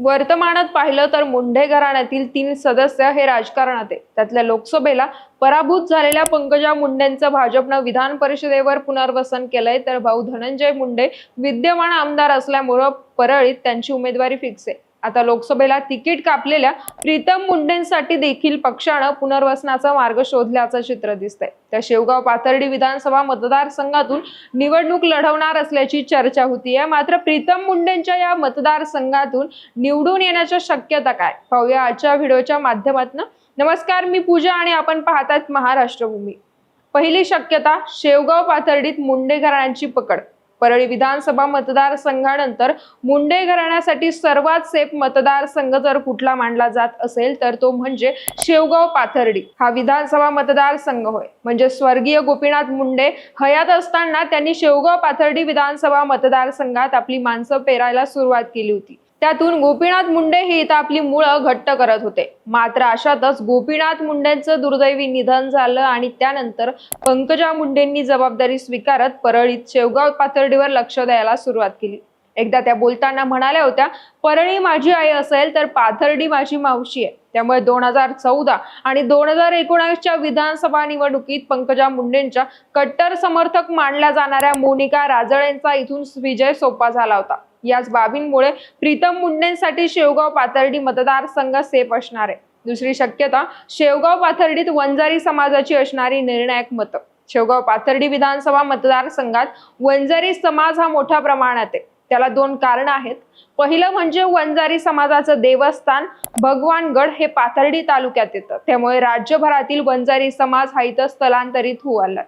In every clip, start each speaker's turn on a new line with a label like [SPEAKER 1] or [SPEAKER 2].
[SPEAKER 1] वर्तमानात पाहिलं तर मुंढे घराण्यातील तीन सदस्य हे राजकारणात आहे त्यातल्या लोकसभेला पराभूत झालेल्या पंकजा मुंडेंचं भाजपनं विधान परिषदेवर पुनर्वसन केलंय तर भाऊ धनंजय मुंडे विद्यमान आमदार असल्यामुळं परळीत त्यांची उमेदवारी फिक्स आहे. आता लोकसभेला तिकीट कापलेल्या प्रीतम मुंडेंसाठी देखील पक्षानं पुनर्वसनाचा मार्ग शोधल्याचं चित्र दिसतंय. त्या शेवगाव पाथर्डी विधानसभा मतदारसंघातून निवडणूक लढवणार असल्याची चर्चा होतीये. मात्र प्रीतम मुंडेंच्या या मतदारसंघातून निवडून येण्याच्या शक्यता काय? पाहूया आजच्या व्हिडिओच्या माध्यमातून. नमस्कार मी पूजा आणि आपण पाहतात महाराष्ट्रभूमी. पहिली शक्यता शेवगाव पाथर्डीत मुंडे घराण्यांची पकड. परळी विधानसभा मतदारसंघानंतर मुंडे घराण्यासाठी सर्वात सेफ मतदारसंघ जर कुठला मानला जात असेल तर तो म्हणजे शेवगाव पाथर्डी. हा विधानसभा मतदारसंघ होय. म्हणजे स्वर्गीय गोपीनाथ मुंडे हयात असताना त्यांनी शेवगाव पाथर्डी विधानसभा मतदारसंघात आपली माणसं पेरायला सुरुवात केली होती. त्यातून गोपीनाथ मुंडे हे इथं आपली मुळं घट्ट करत होते. मात्र अशातच गोपीनाथ मुंडेंचं दुर्दैवी निधन झालं आणि त्यानंतर पंकजा मुंडेंनी जबाबदारी स्वीकारत परळीत शेवगाव पाथर्डीवर लक्ष द्यायला सुरुवात केली. एकदा त्या बोलताना म्हणाल्या होत्या परळी माझी आई असेल तर पाथर्डी माझी मावशी आहे. त्यामुळे दोन हजार चौदा आणि दोन हजार एकोणावीसच्या विधानसभा निवडणुकीत पंकजा मुंडेंच्या कट्टर समर्थक मानल्या जाणाऱ्या मोनिका राजळेंचा इथून विजय सोपा झाला होता. याच बाबींमुळे प्रीतम मुंडेंसाठी शेवगाव पाथर्डी मतदारसंघ सेफ असणार आहे. दुसरी शक्यता शेवगाव पाथर्डीत वंजारी समाजाची असणारी निर्णायक मतं. शेवगाव पाथर्डी विधानसभा मतदारसंघात वंजारी समाज हा मोठ्या प्रमाणात आहे. त्याला दोन कारण आहेत. पहिलं म्हणजे वंजारी समाजाचं देवस्थान भगवानगड हे पाथर्डी तालुक्यात येतं. त्यामुळे राज्यभरातील वंजारी समाज हा इथं स्थलांतरित होऊ आलाय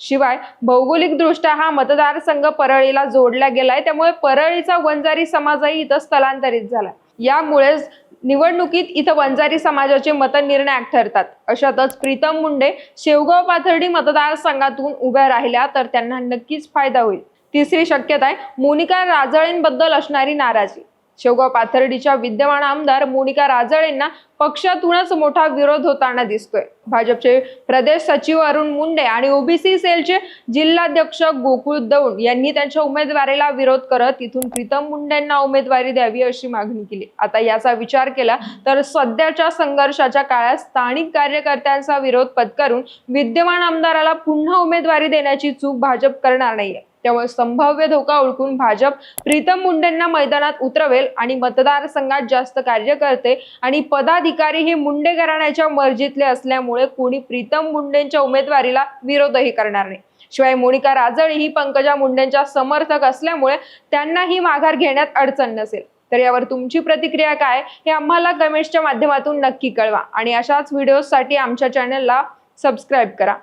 [SPEAKER 1] शिवाय भौगोलिक दृष्ट्या हा मतदारसंघ परळीला जोडला गेलाय. त्यामुळे परळीचा वंजारी समाजही इथं स्थलांतरित झालाय. यामुळेच निवडणुकीत इथं वंजारी समाजाचे मतनिर्णायक ठरतात. अशातच प्रीतम मुंडे शेवगाव पाथर्डी मतदारसंघातून उभ्या राहिल्या तर त्यांना नक्कीच फायदा होईल. तिसरी शक्यता आहे मोनिका राजळेंबद्दल असणारी नाराजी. शेवगाव पाथर्डीच्या विद्यमान आमदार मोनिका राजळेंना पक्षातूनच मोठा विरोध होताना दिसतोय. भाजपचे प्रदेश सचिव अरुण मुंडे आणि ओबीसी सेलचे जिल्हाध्यक्ष गोकुळ दौंड यांनी त्यांच्या उमेदवारीला विरोध करत तिथून प्रीतम मुंडेंना उमेदवारी द्यावी अशी मागणी केली. आता याचा विचार केला तर सध्याच्या संघर्षाच्या काळात स्थानिक कार्यकर्त्यांचा विरोध पत्करून विद्यमान आमदाराला पुन्हा उमेदवारी देण्याची चूक भाजप करणार नाहीये. त्यामुळे संभाव्य धोका ओळखून भाजप प्रीतम मुंडेंना मैदानात उतरवेल आणि मतदारसंघात जास्त कार्यकर्ते आणि पदाधिकारी हे मुंडे घराण्याच्या मर्जीतले असल्यामुळे कोणी प्रीतम मुंडेंच्या उमेदवारीला विरोधही करणार नाही. शिवाय मोनिका राजळे ही पंकजा मुंडेंच्या समर्थक असल्यामुळे त्यांनाही माघार घेण्यात अडचण नसेल. तर यावर तुमची प्रतिक्रिया काय हे आम्हाला कमेंट्सच्या माध्यमातून नक्की कळवा. आणि अशाच व्हिडिओसाठी आमच्या चॅनलला सबस्क्राईब करा.